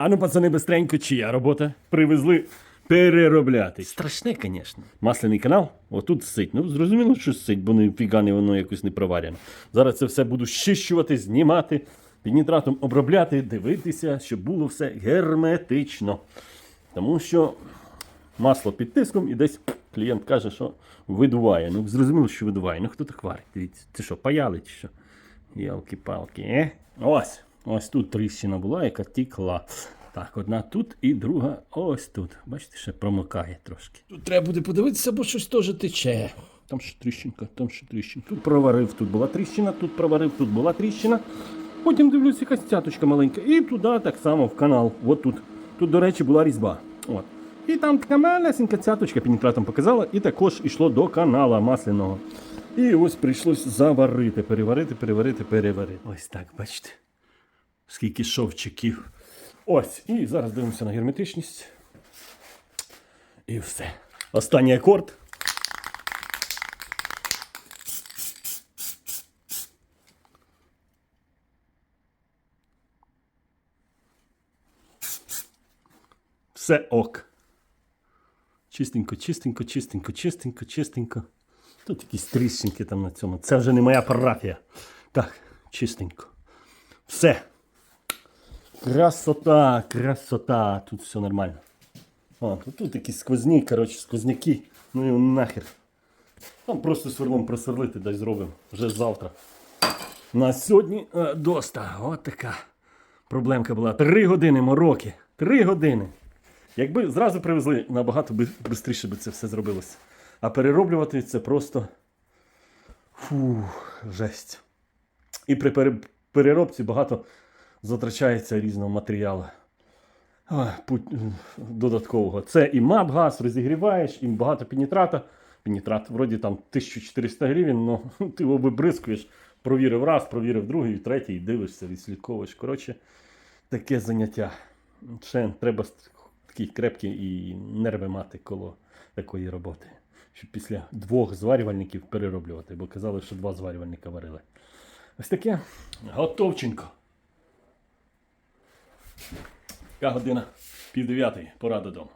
А ну, пацани, бистренько, чия робота? Привезли переробляти. Страшне, звісно. Масляний канал, отут сить. Ну, зрозуміло, що сить, бо не воно якось не проварено. Зараз це все буду щищувати, знімати, під нітратом обробляти, дивитися, щоб було все герметично. Тому що масло під тиском і десь клієнт каже, що видуває. Ну, зрозуміло, що видуває. Ну хто так варить? Дивіться, це що, паяли чи що? Ялки-палки, е? Ось. Ось тут тріщина була, яка тікла. Так, одна тут і друга ось тут. Бачите, ще промокає трошки. Тут треба буде подивитися, бо щось теж тече. Там ще тріщинка, там ще тріщинка. Тут проварив, тут була тріщина, тут проварив, тут була тріщина. Потім дивлюсь, якась цяточка маленька. І туди так само в канал. От тут. Тут, до речі, була різьба. От. І там така малесенька цяточка під показала, і також йшло до канала масляного. І ось прийшлось заварити, переварити, переварити, переварити. Ось так, бачите. Скільки шовчиків. Ось. І зараз дивимося на герметичність. І все. Останній акорд. Все ок. Чистенько, чистенько, чистенько, чистенько, чистенько. Тут якісь тріщинки там на цьому. Це вже не моя парафія. Так, чистенько. Все. Красота, красота. Тут все нормально. О, тут, якісь сквозні, коротше, сквозняки. Ну і нахер. Там просто сверлом просверлити, дай зробимо. Вже завтра. На сьогодні е, доста. От така проблемка була. Три години мороки. Три години. Якби зразу привезли, набагато швидше би це все зробилося. А перероблювати це просто. Фух, жесть. І при переробці багато затрачається різного матеріалу. Додаткового. Це і мап-газ, розігріваєш, і багато пенітрата. Пенітрат, вроді там 1400 гривень, але ти його вибризкуєш, провірив раз, провірив другий, третій, дивишся, відслідковуєш. Коротше, таке заняття. Ще треба такі крепкі і нерви мати коло такої роботи. Щоб після двох зварювальників перероблювати, бо казали, що два зварювальника варили. Ось таке. Готовченко. Яка година? Пів дев'ятої, пора додому.